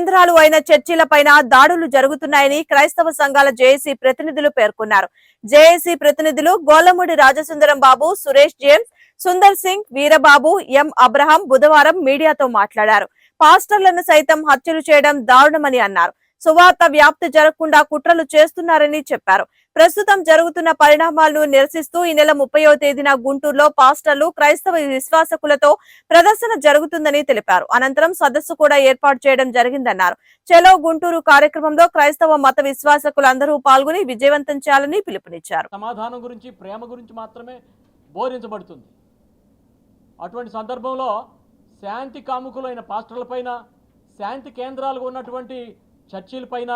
కేంద్రాలు అయిన చర్చిలపైన దాడులు జరుగుతున్నాయని క్రైస్తవ సంఘాల జేఏసీ ప్రతినిధులు పేర్కొన్నారు. జేఏసీ ప్రతినిధులు Golamudi Rajasundaram Babu Suresh James Sundar Singh Veerababu M Abraham బుధవారం మీడియాతో మాట్లాడారు. పాస్టర్లను సైతం హత్యలు చేయడం దారుణమని అన్నారు. సువార్త వ్యాప్తి జరగకుండా కుట్రలు చేస్తున్నారని చెప్పారు. ప్రస్తుతం జరుగుతున్న పరిణామాలను నిరసిస్తూ ఈ నెల ముప్పయో తేదీన గుంటూరులో పాస్టర్లు క్రైస్తవ విశ్వాసకులతో ప్రదర్శన జరుగుతుందని తెలిపారు. అనంతరం సదస్సు కూడా ఏర్పాటు చేయడం జరిగిందన్నారు. చలో గుంటూరు కార్యక్రమంలో క్రైస్తవ మత విశ్వాసకులందరూ పాల్గొని విజయవంతం చేయాలని పిలుపునిచ్చారు. సమాధానం గురించి ప్రేమ గురించి మాత్రమే బోధించబడుతుంది. అటువంటి సందర్భంలో శాంతి కాముకులైన పాస్టర్లపైన శాంతి కేంద్రాలుగా ఉన్నటువంటి చర్చిలపైన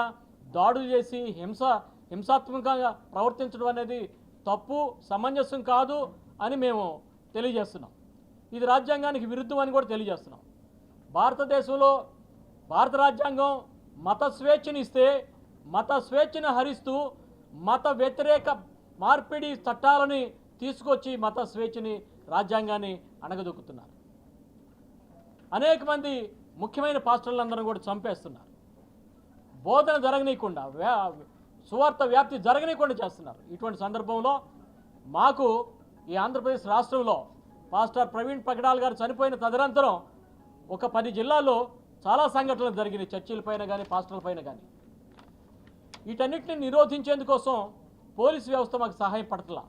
దాడులు చేసి హింస హింసాత్మకంగా ప్రవర్తించడం అనేది తప్పు సమంజసం కాదు అని మేము తెలియజేస్తున్నాం. ఇది రాజ్యాంగానికి విరుద్ధం అని కూడా తెలియజేస్తున్నాం. భారతదేశంలో భారత రాజ్యాంగం మత స్వేచ్ఛనిస్తే మత స్వేచ్ఛను హరిస్తూ మత వ్యతిరేక మార్పిడి చట్టాలని తీసుకొచ్చి మత స్వేచ్ఛని రాజ్యాంగాన్ని అణగదొక్కుతున్నారు. అనేక మంది ముఖ్యమైన పాస్టర్లందరూ కూడా చంపేస్తున్నారు. బోధన జరగనీయకుండా సువార్త వ్యాప్తి జరగనీయకుండా చేస్తున్నారు. ఇటువంటి సందర్భంలో మాకు ఈ ఆంధ్రప్రదేశ్ రాష్ట్రంలో పాస్టర్ ప్రవీణ్ పగడాల్ గారు చనిపోయిన తదనంతరం ఒక పది జిల్లాల్లో చాలా సంఘటనలు జరిగినాయి. చర్చిలపైన కానీ పాస్టర్లపైన కానీ వీటన్నిటిని నిరోధించేందుకోసం పోలీసు వ్యవస్థ మాకు సహాయపడతలా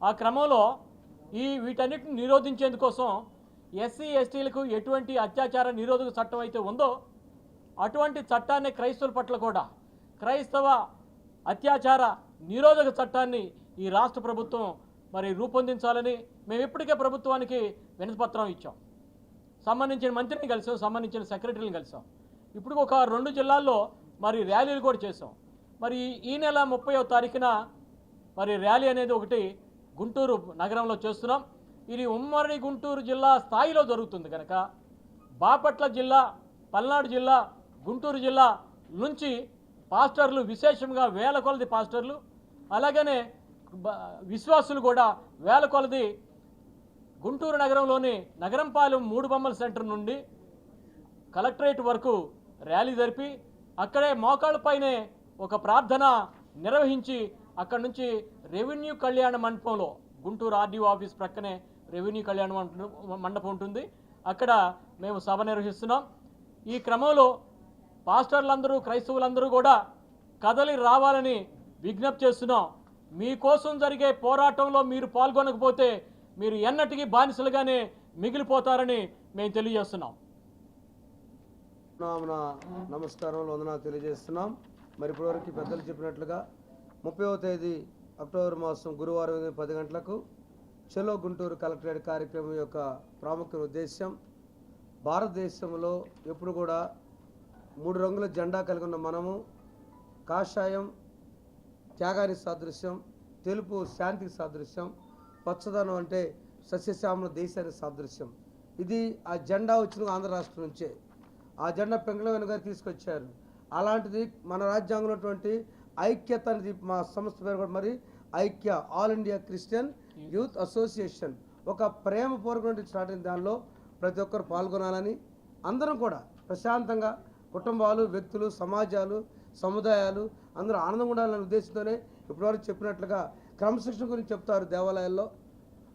ఆ క్రమంలో ఈ వీటన్నిటిని నిరోధించేందుకోసం ఎస్సీ ఎస్టీలకు ఎటువంటి అత్యాచార నిరోధక చట్టం అయితే ఉందో అటువంటి చట్టాన్ని క్రైస్తవుల పట్ల కూడా క్రైస్తవ అత్యాచార నిరోధక చట్టాన్ని ఈ రాష్ట్ర ప్రభుత్వం మరి రూపొందించాలని మేము ఇప్పటికే ప్రభుత్వానికి వినతిపత్రం ఇచ్చాం. సంబంధించిన మంత్రిని కలిసాం సంబంధించిన సెక్రటరీని కలిసాం. ఇప్పుడు ఒక రెండు జిల్లాల్లో మరి ర్యాలీలు కూడా చేసాం మరి ఈ నెల ముప్పైవ తారీఖున మరి ర్యాలీ అనేది ఒకటి గుంటూరు నగరంలో చేస్తున్నాం. ఇది ఉమ్మడి గుంటూరు జిల్లా స్థాయిలో జరుగుతుంది కనుక బాపట్ల జిల్లా పల్నాడు జిల్లా గుంటూరు జిల్లా నుంచి పాస్టర్లు విశేషంగా వేల కొలది పాస్టర్లు అలాగనే విశ్వాసులు కూడా వేల కొలది గుంటూరు నగరంలోని నగరంపాలెం మూడు బొమ్మల సెంటర్ నుండి కలెక్టరేట్ వరకు ర్యాలీ జరిపి అక్కడే మోకాళ్ళపైనే ఒక ప్రార్థన నిర్వహించి అక్కడి నుంచి రెవెన్యూ కళ్యాణ మండపంలో గుంటూరు ఆర్డీఓ ఆఫీస్ ప్రక్కనే రెవెన్యూ కళ్యాణ మంట- మండపం ఉంటుంది. అక్కడ మేము సభ నిర్వహిస్తున్నాం. ఈ క్రమంలో పాస్టర్లందరూ క్రైస్తవులందరూ కూడా కదలి రావాలని విజ్ఞప్తి చేస్తున్నాం. మీకోసం జరిగే పోరాటంలో మీరు పాల్గొనకపోతే మీరు ఎన్నటికీ బానిసలుగానే మిగిలిపోతారని మేము తెలియజేస్తున్నాం. నమస్కారం వందనాలు తెలియజేస్తున్నాం. మరి ఇప్పటివరకు పెద్దలు చెప్పినట్లుగా ముప్పైవ తేదీ అక్టోబర్ మాసం గురువారం ఉదయం పది గంటలకు చెలో గుంటూరు కలెక్టరేట్ కార్యక్రమం యొక్క ప్రాముఖ్య ఉద్దేశం భారతదేశంలో ఎప్పుడు కూడా మూడు రంగుల జెండా కలిగి ఉన్న మనము కాషాయం త్యాగానికి సాదృశ్యం తెలుపు శాంతికి సాదృశ్యం పచ్చదనం అంటే సస్యశ్యామల దేశానికి సాదృశ్యం. ఇది ఆ జెండా వచ్చిన ఆంధ్ర రాష్ట్రం నుంచే. ఆ జెండా పెంగళవేణు గారు తీసుకొచ్చారు. అలాంటిది మన రాజ్యాంగంలో ఉన్నటువంటి ఐక్యత అనేది మా సంస్థ పేరు కూడా మరి ఐక్య all India Christian youth association. ఒక ప్రేమపూర్వకమైన స్టార్ట్ అయిన దానిలో ప్రతి ఒక్కరు పాల్గొనాలని అందరం కూడా ప్రశాంతంగా కుటుంబాలు వ్యక్తులు సమాజాలు సముదాయాలు అందరూ ఆనందంగా ఉండాలనే ఉద్దేశంతోనే ఇప్పటివరకు చెప్పినట్లుగా క్రమశిక్షణ గురించి చెప్తారు దేవాలయాల్లో.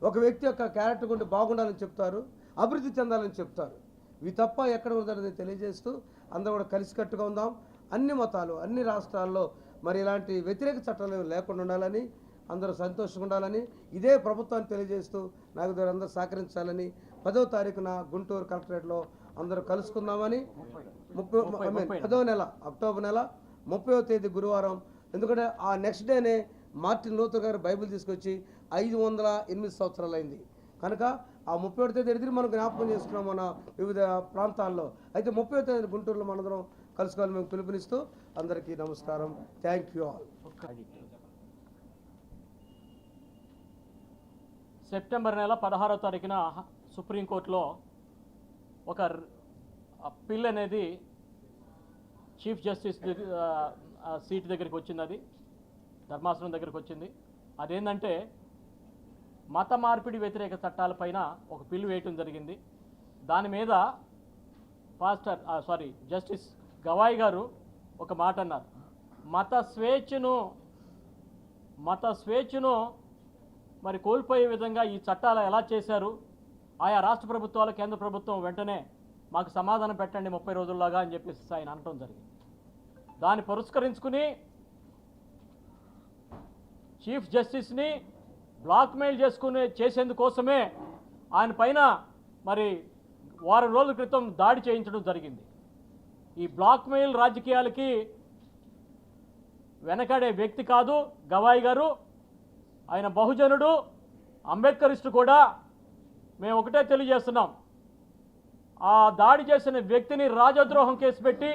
ఒక వ్యక్తి యొక్క క్యారెక్టర్ గురించి బాగుండాలని చెప్తారు అభివృద్ధి చెందాలని చెప్తారు. ఇవి తప్ప ఎక్కడ ఉందనేది తెలియజేస్తూ అందరూ కూడా కలిసికట్టుగా ఉందాం. అన్ని మతాలు అన్ని రాష్ట్రాల్లో మరి ఇలాంటి వ్యతిరేక చట్టాలు లేకుండా ఉండాలని అందరూ సంతోషంగా ఉండాలని ఇదే ప్రభుత్వాన్ని తెలియజేస్తూ నాకు దగ్గర అందరూ సహకరించాలని పదో తారీఖున గుంటూరు కలెక్టరేట్లో అందరూ కలుసుకుందామని ముప్పై. I mean, పదవ నెల. అక్టోబర్ నెల ముప్పైవ తేదీ గురువారం. ఎందుకంటే ఆ నెక్స్ట్ డేనే మార్టిన్ లూథర్ గారు బైబిల్ తీసుకొచ్చి ఐదు వందల ఎనిమిది సంవత్సరాలు అయింది కనుక ఆ ముప్పై ఒకటి తేదీ ఎదురు మనం జ్ఞాపకం చేసుకున్నాం మన వివిధ ప్రాంతాల్లో. అయితే ముప్పై తేదీ గుంటూరులో మనందరం కలుసుకోవాలని మేము పిలుపునిస్తూ అందరికీ నమస్కారం. థ్యాంక్ యూ ఆల్ సెప్టెంబర్ నెల పదహారో తారీఖున సుప్రీంకోర్టులో ఒక పిల్ అనేది చీఫ్ జస్టిస్ సీట్ దగ్గరికి వచ్చింది అది ధర్మాసనం దగ్గరికి వచ్చింది. అదేంటంటే మత మార్పిడి వ్యతిరేక చట్టాలపైన ఒక పిల్లు వేయటం జరిగింది. దాని మీద పాస్టర్ సారీ జస్టిస్ గవాయి గారు ఒక మాట అన్నారు. మత స్వేచ్ఛను మత స్వేచ్ఛను మరి కోల్పోయే విధంగా ఈ చట్టాలు ఎలా చేశారు? ఆయా రాష్ట్ర ప్రభుత్వాలు కేంద్ర ప్రభుత్వం వెంటనే మాకు సమాధానం పెట్టండి ముప్పై రోజుల్లాగా అని చెప్పేసి ఆయన అనటం జరిగింది. దాన్ని పురస్కరించుకుని చీఫ్ జస్టిస్ని బ్లాక్మెయిల్ చేసుకునే చేసేందుకోసమే ఆయన పైన మరి వారం రోజుల క్రితం దాడి చేయించడం జరిగింది. ఈ బ్లాక్మెయిల్ రాజకీయాలకి వెనకాడే వ్యక్తి కాదు గవాయి గారు ఆయన బహుజనుడు అంబేద్కరిస్టు కూడా మేము ఒకటే తెలియజేస్తున్నాం. ఆ దాడి చేసిన వ్యక్తిని రాజద్రోహం కేసు పెట్టి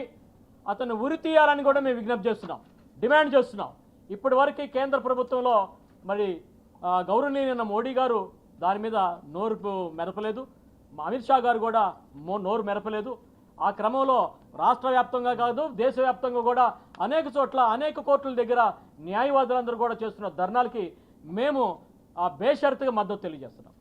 అతను ఉరి తీయాలని కూడా మేము విజ్ఞప్తి చేస్తున్నాం. డిమాండ్ చేస్తున్నాం. ఇప్పటి వరకు కేంద్ర ప్రభుత్వంలో మరి ఆ, గౌరవనీయులైన మోడీ గారు దాని మీద నోరు మెరపలేదు అమిత్ షా గారు కూడా మో- నోరు మెరపలేదు ఆ క్రమంలో రాష్ట్ర వ్యాప్తంగా కాదు దేశవ్యాప్తంగా కూడా అనేక చోట్ల అనేక కోర్టుల దగ్గర న్యాయవాదులందరూ కూడా చేస్తున్న ధర్నాలకి మేము ఆ బేషరతుగా మద్దతు తెలియజేస్తున్నాం.